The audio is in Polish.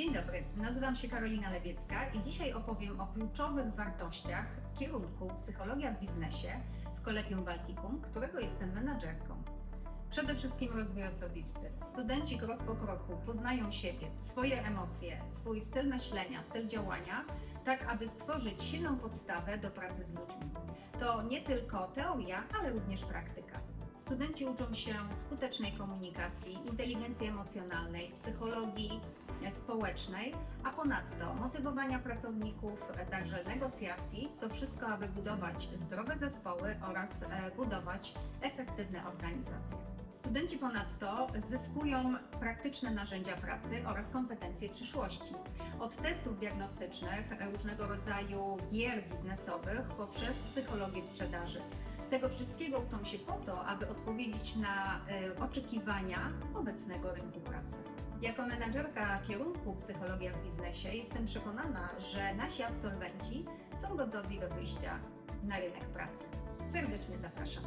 Dzień dobry, nazywam się Karolina Lewiecka i dzisiaj opowiem o kluczowych wartościach kierunku Psychologia w biznesie w Kolegium Baltikum, którego jestem menadżerką. Przede wszystkim rozwój osobisty. Studenci krok po kroku poznają siebie, swoje emocje, swój styl myślenia, styl działania, tak aby stworzyć silną podstawę do pracy z ludźmi. To nie tylko teoria, ale również praktyka. Studenci uczą się skutecznej komunikacji, inteligencji emocjonalnej, psychologii społecznej, a ponadto motywowania pracowników, e, także negocjacji. To wszystko, aby budować zdrowe zespoły oraz e, budować efektywne organizacje. Studenci ponadto zyskują praktyczne narzędzia pracy oraz kompetencje przyszłości. Od testów diagnostycznych, e, różnego rodzaju gier biznesowych poprzez psychologię sprzedaży. Tego wszystkiego uczą się po to, aby odpowiedzieć na e, oczekiwania obecnego rynku pracy. Jako menadżerka kierunku Psychologia w biznesie jestem przekonana, że nasi absolwenci są gotowi do wyjścia na rynek pracy. Serdecznie zapraszam.